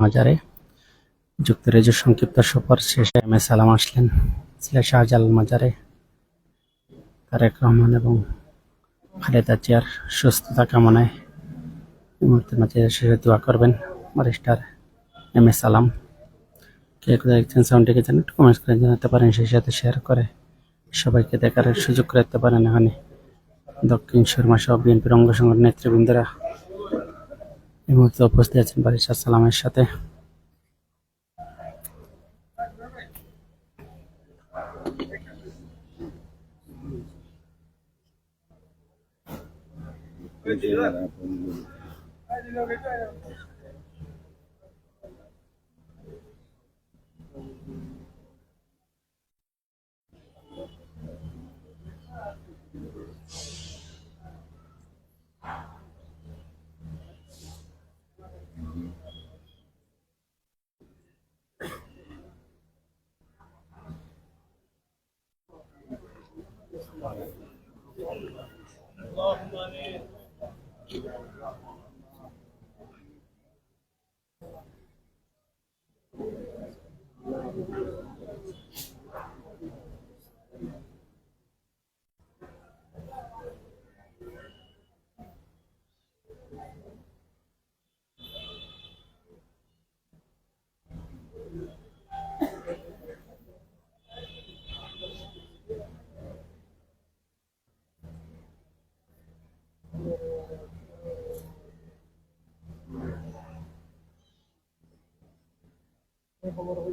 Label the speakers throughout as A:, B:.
A: মাজারে যুক্তরাজ্যের সংক্ষিপ্ত সফর শেষে এম এ সালাম আসলেন সিলেট শাহজালাল মাজারে। তারেক রহমান এবং খালেদা জিয়ার সুস্থতা কামনায় মুহূর্তে মাঝে শেষে দোয়া করবেন ব্যারিস্টার এম এ সালাম। কে কোথায় দেখছেন? সাউন্ডটিকে জানেন একটু কমেন্টস করে জানাতে পারেন, সেই সাথে শেয়ার করে সবাইকে দেখার সুযোগ করে দিতে পারেন এখানে। দক্ষিণ শর্মা সহ বিএনপির অঙ্গ সংগঠন নেতৃবৃন্দরা এই মুহূর্তে উপস্থিত আছেন বারিশাহ সালামের সাথে tampoco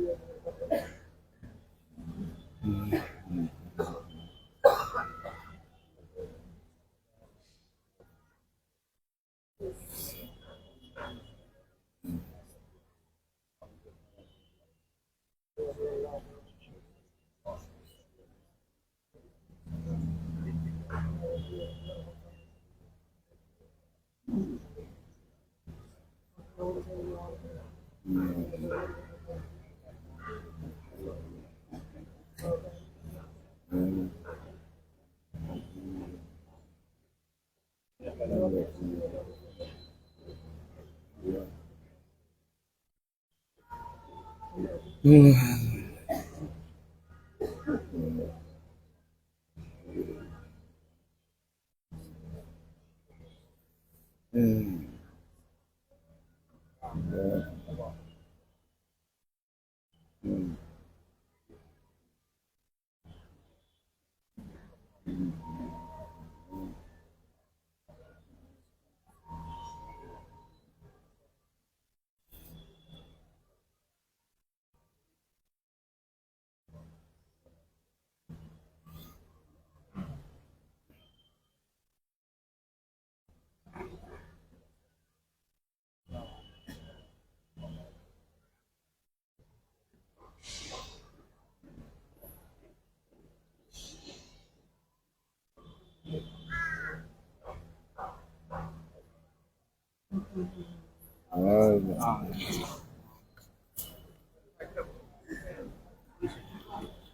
A: Mm.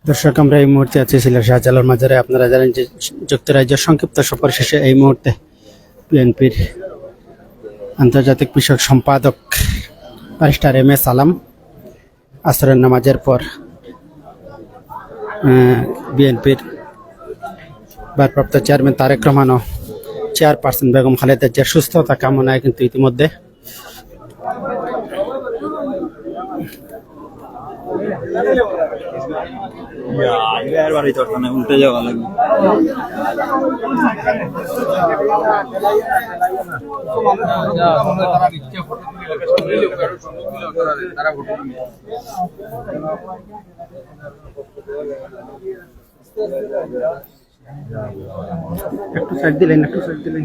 A: দর্শক, আমরা এই মুহূর্তে আছি সিলেট শাহজালাল মাজারে। আপনারা জানেন যে যুক্তরাজ্যের সংক্ষিপ্ত সফর শেষে এই মুহূর্তে বিএনপির আন্তর্জাতিক বিষয়ক সম্পাদক ব্যারিস্টার এম এ সালাম আসরের নামাজের পর বিএনপির ভারপ্রাপ্ত চেয়ারম্যান তারেক রহমান ও চেয়ারপারসন বেগম খালেদা জিয়ার সুস্থতা কামনায় কিন্তু ইতিমধ্যে
B: আর বাড়ি তো ওখানে উল্টে যাওয়া লাগবে
A: একটু সাইড দিলেন একটু সাইড দিলেন।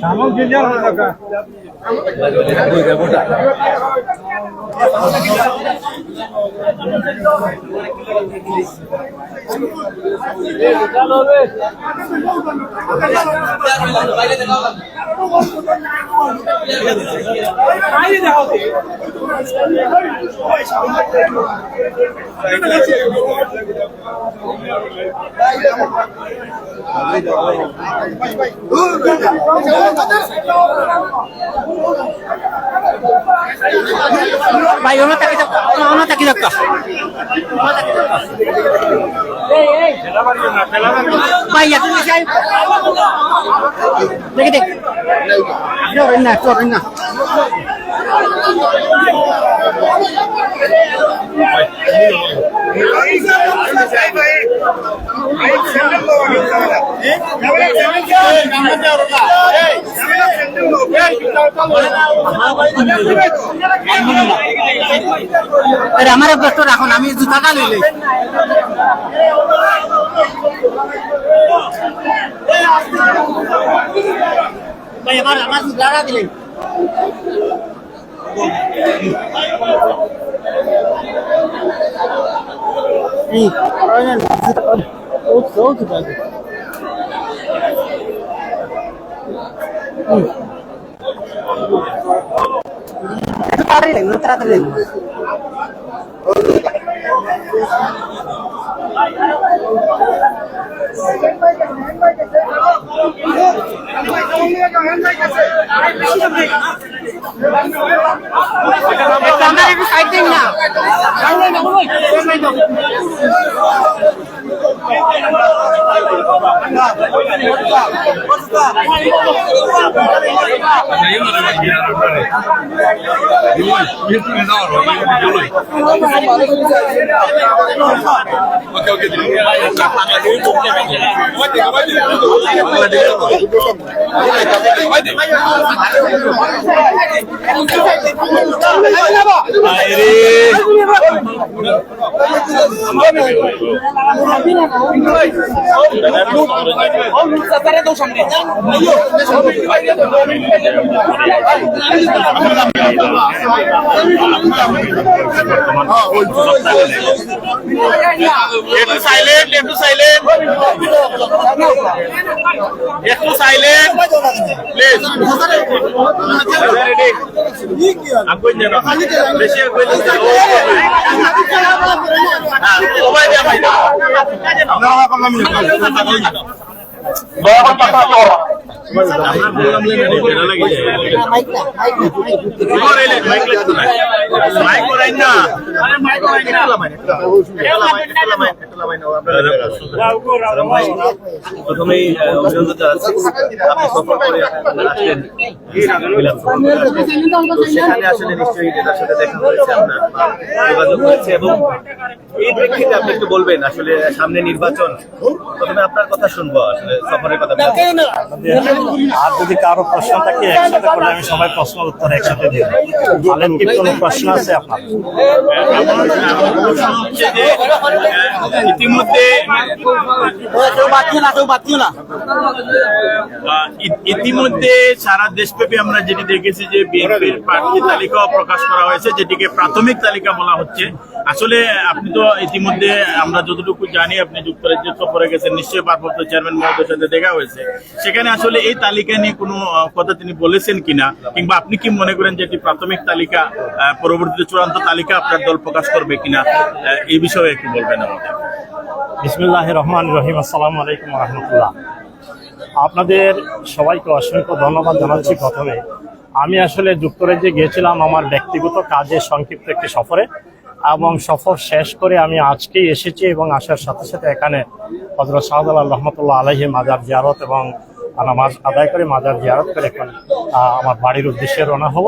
B: সামগ্রী ভাই ওনা তাকি দাও ওনা তাকি দাও ভাই ya তুমি দেখি দেখে। না না আরে আমার কষ্ট রাখুন আমি জুতাটা লইলে ভাই আমার আমার জুতাটা দিলেন এই অরেঞ্জ ও তো জুতা তাড়াতাড়ি লাগবে তাড়াতাড়ি লাগবে আপনার একটু
C: সাইলেন্ট একটু সাইলেন্ট একটু সাইলেন্ট প্লিজ বেশি সবাই দেয়া ভাই
D: আপনি সেখানে আসলে নিশ্চয়ই সাথে দেখা আপনার হয়েছে এবং এই আপনি একটু বলবেন আসলে সামনে নির্বাচন প্রথমে আপনার কথা শুনব, আসলে সফরের কথা
E: আর যদি কারও প্রশ্ন থাকে একসাথে করলে আমি সবাই প্রশ্ন উত্তর একসাথে কি কোনো প্রশ্ন আছে আপনার?
C: ইতিমধ্যে ইতিমধ্যে সারা দেশব্যাপী আমরা যেটি দেখেছি যে বিএনপির প্রার্থী তালিকাও প্রকাশ করা হয়েছে যেটিকে প্রাথমিক তালিকা বলা হচ্ছে। আসলে আপনি তো ইতিমধ্যে আমরা যতটুকু জানি, আপনি যুক্তরাজ্য সফরে গেছেন, নিশ্চয়ই ভারপ্রাপ্ত চেয়ারম্যান মহোদয়ের সাথে দেখা হয়েছে। সেখানে আসলে এই তালিকা নিয়ে কোনো কথা তিনি বলেছেন কিনা, কিংবা আপনি কি মনে করেন যে এটি প্রাথমিক তালিকা পরবর্তীতে চূড়ান্ত তালিকা আপনার দল প্রকাশ করবে কিনা এই বিষয়ে একটু বলবেন আমাদের
E: বিসমুল্লাহ রহমান রহিম। আসসালামু আলাইকুম রহমতুল্লাহ। আপনাদের সবাইকে অসংখ্য ধন্যবাদ জানাচ্ছি প্রথমে। আমি আসলে যুক্তরাজ্যে গিয়েছিলাম আমার ব্যক্তিগত কাজে সংক্ষিপ্ত একটি সফরে। এবং সফর শেষ করে আমি আজকেই এসেছি এবং আসার সাথে সাথে এখানে হজরত শাহজালাল রহমতুল্লাহ আলহী মাজার জিয়ারত এবং নামাজ আদায় করে মাজার জিয়ারত করে এখন আমার বাড়ির উদ্দেশ্যে রওনা হব।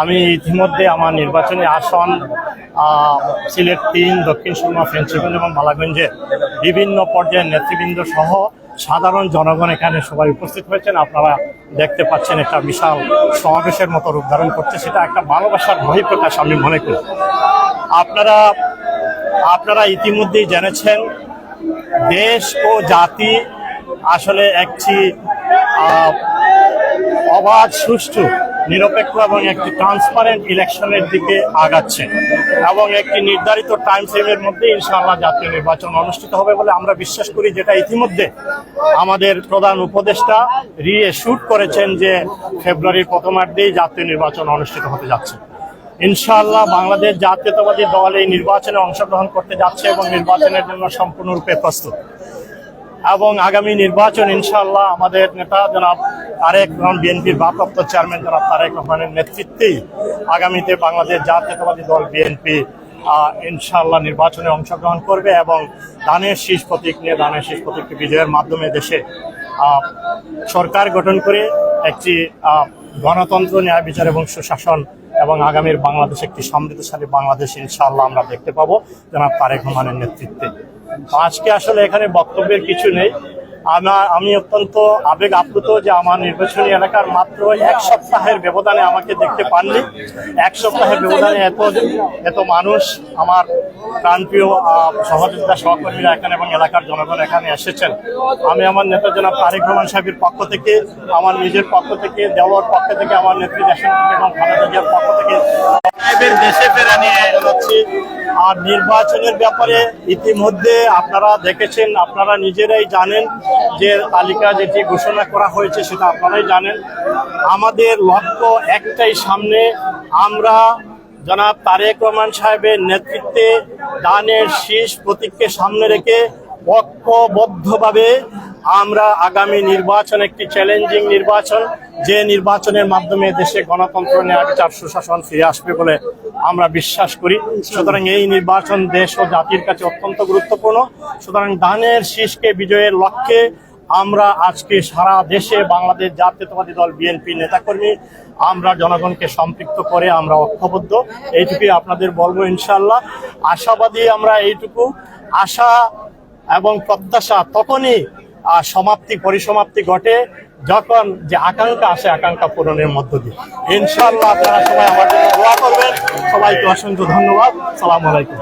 E: আমি ইতিমধ্যে আমার নির্বাচনী আসন সিলেট তিন, দক্ষিণ সুরমা ফেন্সিগঞ্জ এবং মালাগঞ্জের বিভিন্ন পর্যায়ের নেতৃবৃন্দ সহ সাধারণ জনগণ এখানে সবাই উপস্থিত হয়েছেন। আপনারা দেখতে পাচ্ছেন একটা বিশাল সমাবেশের মতো রূপ ধারণ করছে। সেটা একটা ভালোবাসার বহিঃপ্রকাশ আমি মনে করি। আপনারা আপনারা ইতিমধ্যেই জেনেছেন, দেশ ও জাতি আসলে একটি অবাধ, সুষ্ঠু, নিরপেক্ষ এবং একটি ট্রান্সপারেন্ট ইলেকশনের দিকে আগাচ্ছে এবং একটি নির্ধারিত টাইম ফ্রেমের মধ্যে ইনশাআল্লাহ জাতীয় নির্বাচন অনুষ্ঠিত হবে বলে আমরা বিশ্বাস করি, যেটা ইতিমধ্যে আমাদের প্রধান উপদেষ্টা রিয়ে শুট করেছেন যে ফেব্রুয়ারির প্রথমার্ধেই জাতীয় নির্বাচন অনুষ্ঠিত হতে যাচ্ছে। ইনশাআল্লাহ বাংলাদেশ জাতীয়তাবাদী দল এই নির্বাচনে অংশগ্রহণ করতে যাচ্ছে এবং নির্বাচনের জন্য সম্পূর্ণরূপে প্রস্তুত। এবং আগামী নির্বাচন ইনশাআল্লাহ আমাদের নেতা জনাব তারেক রহমান, বিএনপির ভারপ্রাপ্ত চেয়ারম্যান জনাব তারেক রহমানের নেতৃত্বেই আগামীতে বাংলাদেশ জাতীয়তাবাদী দল বিএনপি ইনশাআল্লাহ নির্বাচনে অংশগ্রহণ করবে এবং দানের শীষ প্রতীক নিয়ে দানের শীষ প্রতীককে বিজয়ের মাধ্যমে দেশে সরকার গঠন করে একটি গণতন্ত্র, ন্যায় বিচার এবং সুশাসন এবং আগামীর বাংলাদেশ একটি সমৃদ্ধশালী বাংলাদেশ, ইনশাআল্লাহ আমরা দেখতে পাবো। জনাব তারেক রহমানের নেতৃত্বে। আজকে আসলে এখানে বক্তব্যের কিছু নেই। আমার আমি অত্যন্ত আবেগ আপ্লুত যে আমার নির্বাচনী এলাকার মাত্র এক সপ্তাহের ব্যবধানে আমাকে দেখতে পাননি। এক সপ্তাহের ব্যবধানে এত এত মানুষ আমার প্রাণপ্রিয় সহযোগিতা সহকর্মীরা এখানে এবং এলাকার জনগণ এখানে এসেছেন। আমি আমার নেতা জনাব তারেক রহমান সাহেবের পক্ষ থেকে, আমার নিজের পক্ষ থেকে, দেওয়ার পক্ষ থেকে, আমার নেত্রী দেশের এবং খালেদা জিয়ার পক্ষ থেকে দেশে ফেরা নিয়ে আর নির্বাচনের ব্যাপারে ইতিমধ্যে আপনারা দেখেছেন, আপনারা নিজেরাই জানেন যে তালিকা যেটি ঘোষণা করা হয়েছে সেটা আপনারাই জানেন। আমাদের লক্ষ্য একটাই সামনে, আমরা জনাব তারেক রহমান সাহেবের নেতৃত্বে দানের শীষ প্রতীককে সামনে রেখে ঐক্যবদ্ধভাবে আমরা আগামী নির্বাচন একটি চ্যালেঞ্জিং নির্বাচন। যে নির্বাচনের মাধ্যমে দেশে গণতন্ত্র ন্যায় বিচার সুশাসন ফিরে আসবে বলে আমরা বিশ্বাস করি। সুতরাং এই নির্বাচন দেশ ও জাতির কাছে অত্যন্ত গুরুত্বপূর্ণ। সুতরাং দানের শীষকে বিজয়ের লক্ষ্যে আমরা আজকে সারা দেশে বাংলাদেশ জাতীয়তাবাদী দল বিএনপি নেতাকর্মী, আমরা জনগণকে সম্পৃক্ত করে আমরা ঐক্যবদ্ধ। এইটুকুই আপনাদের বলব ইনশাল্লাহ আশাবাদী আমরা এইটুকু। আশা এবং প্রত্যাশা তখনই সমাপ্তি পরিসমাপ্তি ঘটে। যখন যে আকাঙ্ক্ষা আসে আকাঙ্ক্ষা পূরণের মধ্য দিয়ে। ইনশাল্লাহ আপনারা সবাই আমার জন্য দোয়া করবেন। সবাইকে অসংখ্য ধন্যবাদ। সালাম আলাইকুম।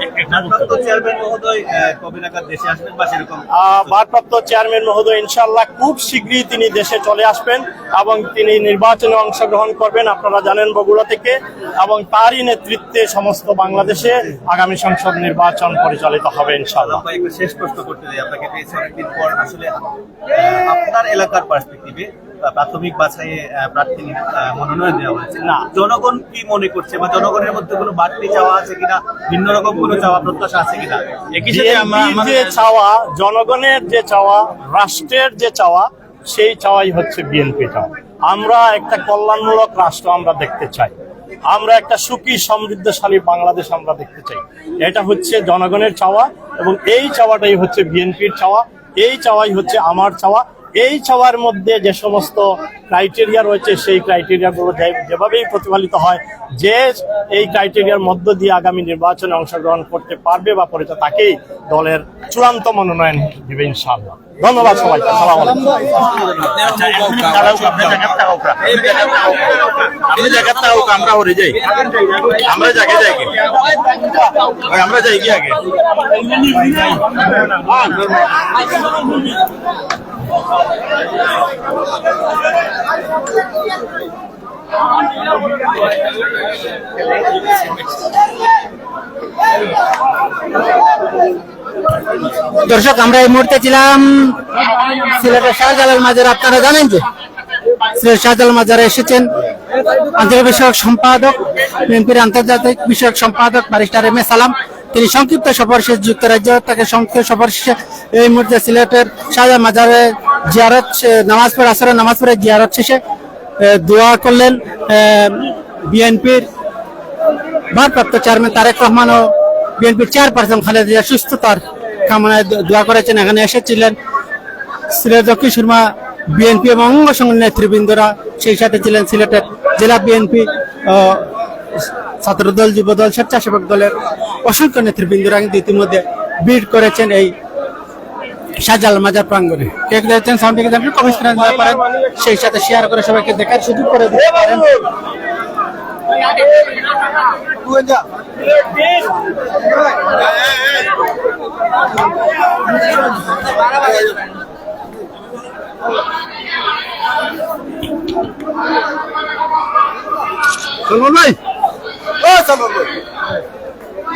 D: ভারপ্রাপ্ত চেয়ারম্যান মহোদয়
E: ইনশাল্লাহ খুব শীঘ্রই তিনি দেশে চলে আসবেন এবং তিনি নির্বাচনে অংশগ্রহণ করবেন। আপনারা জানেন বগুড়া থেকে এবং তারই নেতৃত্বে সমস্ত বাংলাদেশে আগামী সংসদ নির্বাচন পরিচালিত হবে ইনশাল্লাহ
D: শেষ প্রশ্ন করতে চাই আপনাকে পেয়েছি অনেকদিন পর। আসলে আপনার এলাকার পার্সপেক্টিভে প্রাথমিক বাছাইয়ে প্রার্থী মনোনয়ন দেওয়া হয়েছে।
E: না।
D: জনগণ কি মনে করছে? বা জনগণের মধ্যে কোনো বাড়তি চাওয়া আছে কিনা? ভিন্ন রকম কোনো চাওয়া প্রত্যাশা আছে কিনা?
C: একই সাথে
E: যে
C: আমাদের
E: চাওয়া জনগণের যে চাওয়া রাষ্ট্রের যে চাওয়া সেই চাওয়াই হচ্ছে বিএনপি চাওয়া আমরা একটা কল্যাণমূলক রাষ্ট্র আমরা দেখতে চাই। আমরা একটা সুখী সমৃদ্ধশালী বাংলাদেশ আমরা দেখতে চাই। এটা হচ্ছে জনগণের চাওয়া এবং এই চাওয়াটাই হচ্ছে বিএনপির চাওয়া। এই চাওয়াই হচ্ছে আমার চাওয়া। এই চাওয়ার মধ্যে যে সমস্ত ক্রাইটেরিয়া রয়েছে সেই ক্রাইটেরিয়াগুলো যেভাবেই প্রতিফলিত হয় যে এই ক্রাইটেরিয়ার মধ্য দিয়ে আগামী নির্বাচনে অংশগ্রহণ করতে পারবে বা পরে তাকেই দলের চূড়ান্ত মনোনয়ন দিবে ইনশাআল্লাহ। ধন্যবাদ সবাইকে। সালাম
C: আপনি জায়গার আমরা হরে যাই। আমরা জায়গায় যাই কি? আমরা যাই কি আগে?
A: দর্শক, আমরা এই মুহূর্তে ছিলাম সিলেটের শাহজালাল মাজার। আপনারা জানেন যে সিলেট শাহজালাল মাজারে এসেছেন আন্তর্জাতিক বিষয়ক সম্পাদক, বিএনপির আন্তর্জাতিক বিষয়ক সম্পাদক, ব্যারিস্টার এম এ সালাম। তিনি সংক্ষিপ্ত সফর শেষ যুক্তরাজ্য, তাকে সংক্ষিপ্ত সফর শেষে এই মুহূর্তে সিলেটের শাহজালাল মাজারে জিয়ারত নামাজ পড়ে আসরে নামাজ পড়ে জিয়ারত শেষে দোয়া করলেন বিএনপির ভারপ্রাপ্ত চেয়ারম্যান তারেক রহমান ও বিএনপির চেয়ারপারসন খালেদা জিয়ার সুস্থতার কামনায় দোয়া করেছেন। এখানে এসেছিলেন সিলেট দক্ষিণ সুরমা বিএনপি এবং অঙ্গ সংগঠনের নেতৃবৃন্দরা। সেই সাথে ছিলেন সিলেটের জেলা বিএনপি ছাত্রদল, যুবদল, স্বেচ্ছাসেবক দলের অসংখ্য নেতৃবৃন্দরা কিন্তু ইতিমধ্যে ভিড় করেছেন এই শাহজাল মাজার প্রাঙ্গণে। কেক দেখছেন? সাউন্ডিকে জানবেন কমেন্ট করে দিতে পারেন। সেই সাথে শেয়ার করে সবাইকে দেখার সুযোগ করে দিতে পারেন।
F: সলমান ভাই। ও সলমান ভাই।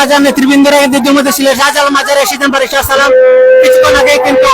A: হাজার নেতৃবৃন্দরা কিন্তু জমিতে ছিলেন রাজাল মাজারে এসেছেন বারিশাহ সালাম কিছুক্ষণ আগে কিন্তু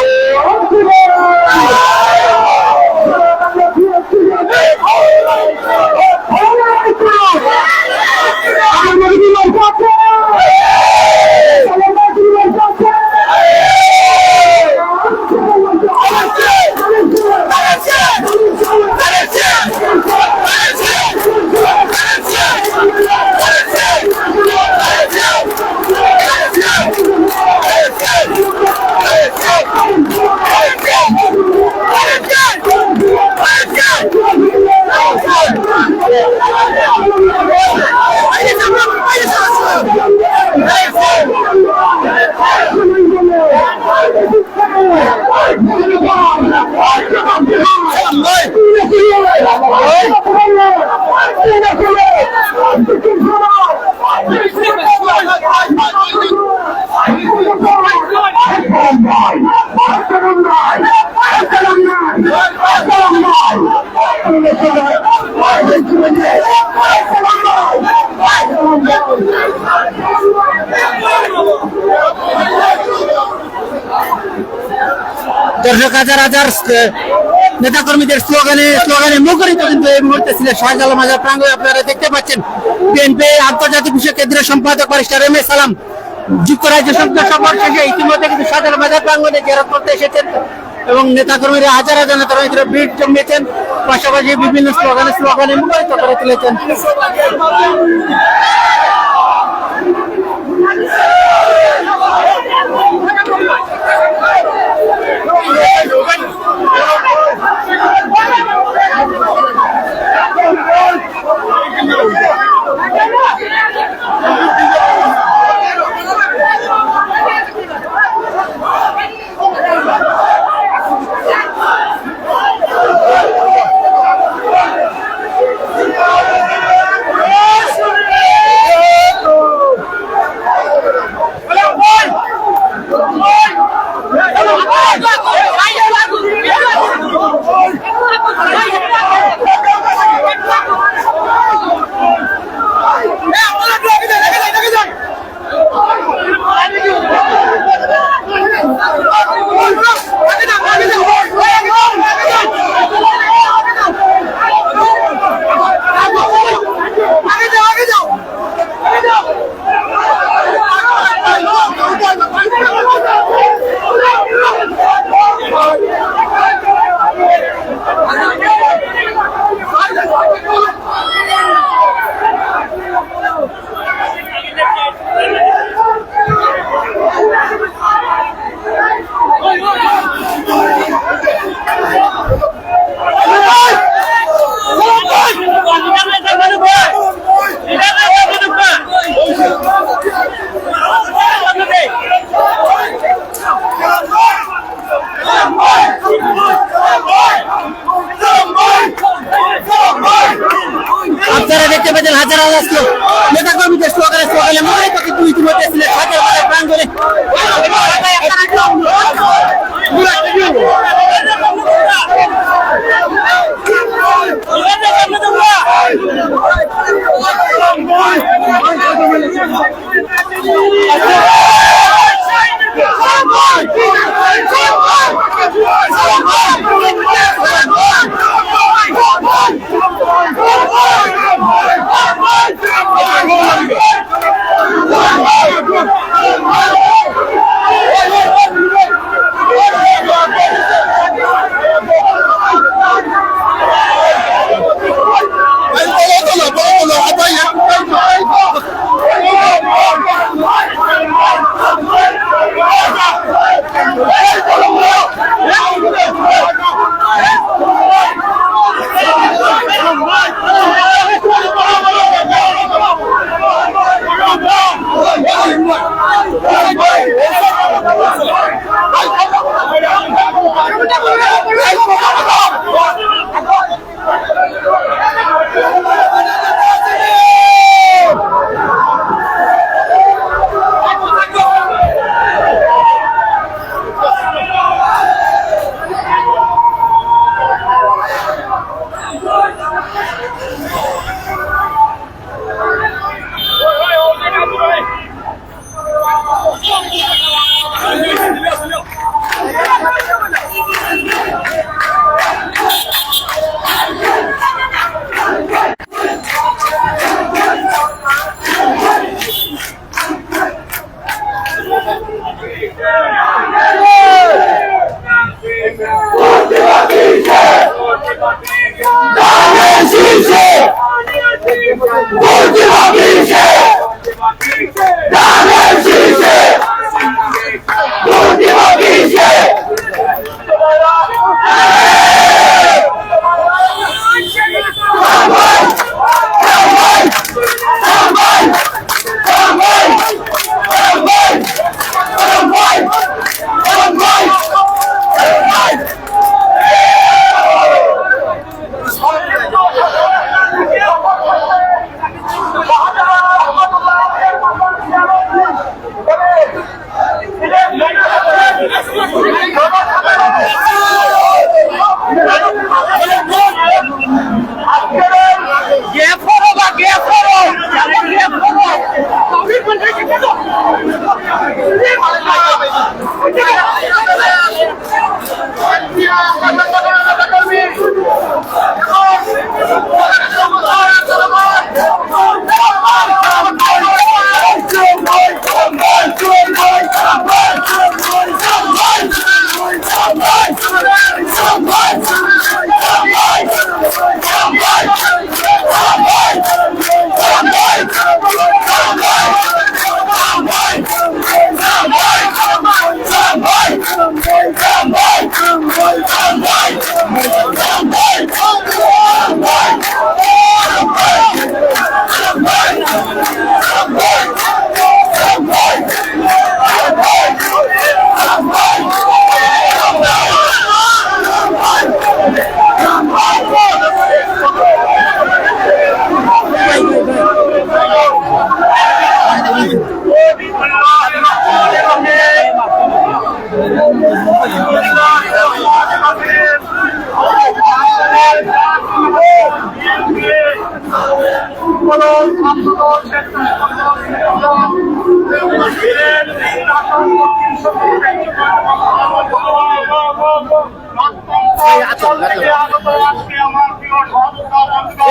A: দর্শক হাজার হাজার নেতা কর্মীদের স্লোগানে স্লোগানে মুখরিত কিন্তু এই মুহূর্তে ছিলেন শাহজাল মাজার প্রাঙ্গণে। আপনারা দেখতে পাচ্ছেন বিএনপি আন্তর্জাতিক বিষয় কেন্দ্রীয় সম্পাদক বারিস্টার এম এ সালাম যুক্তরাজ্য সংসদ সফর শেষে ইতিমধ্যে কিন্তু শাহজাল মাজার প্রাঙ্গণে জেরাত করতে এসেছেন এবং নেতা কর্মীরা হাজার হাজার নেতা কর্মীরা ভিড় জমিয়েছেন, পাশাপাশি বিভিন্ন স্লোগানে স্লোগানে মুখরিত করে তুলেছেন।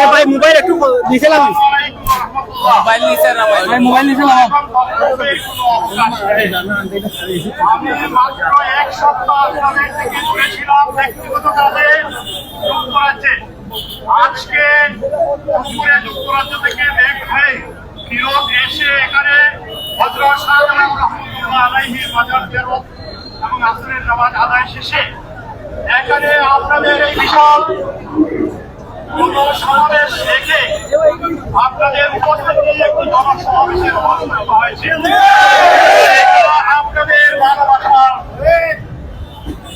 A: ভাই মোবাইল একটু দিছিলাম
G: মোবাইল নিছে না ভাই
A: ভাই মোবাইল
E: আমি মাত্র এক সপ্তাহ আগে থেকে গিয়েছিলাম ব্যক্তিগত কাজে যুক্তরাজ্যে। আজকে দুপুরে যুক্তরাজ্য থেকে বের হয়ে ফিরত এসে এখানে হজরত শাহজালাল রহমতুল্লাহ আলাইহি বাজার ফেরত এবং আসরের নামাজ আদায় শেষে এখানে আপনাদের এই বিশাল কোন সমাবেশ রেখে আপনাদের উপস্থিতি একটি জনসমাবেশের অনুষ্ঠিত হয়েছে এটা আপনাদের ভালোবাসার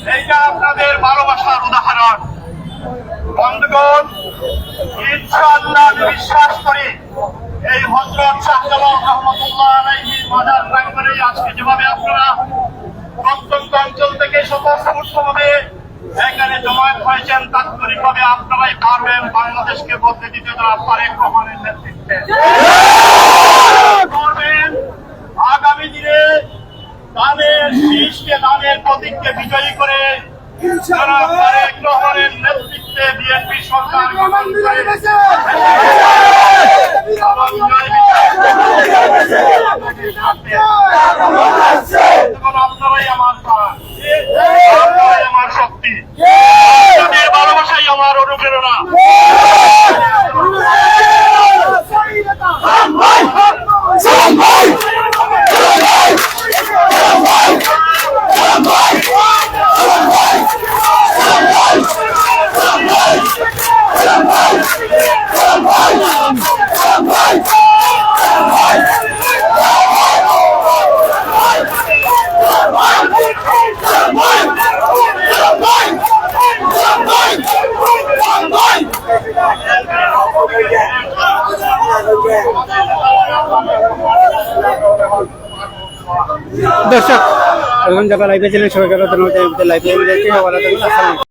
E: এইটা আপনাদের ভালোবাসার উদাহরণ বন্ধুগণ ইনশাআল্লাহ আমি বিশ্বাস করি এই হজরত শাহজালাল রহমতুল্লাহ আলাইহি মাজার প্রাঙ্গণে আজকে যেভাবে আপনারা প্রত্যন্ত অঞ্চল থেকে স্বতঃস্ফূর্তভাবে এখানে জমায়েত হয়েছেন তাৎক্ষণিকভাবে আপনারাই পারবেন বাংলাদেশকে বদলে দিতে তারা তারেক রহমানের নেতৃত্বে করবেন আগামী দিনে দানের শীষকে দানের প্রতীককে বিজয়ী করে যারা তারেক রহমানের নেতৃত্বে বিএনপি সরকার গঠন করে তখন আপনারাই আমার প্রাণ আপনারাই আমার শক্তি আপনাদের ভালোবাসাই আমার অনুপ্রেরণা
A: দর্শক এখন যারা লাইভে ছিলেন সবাইকে লাইভে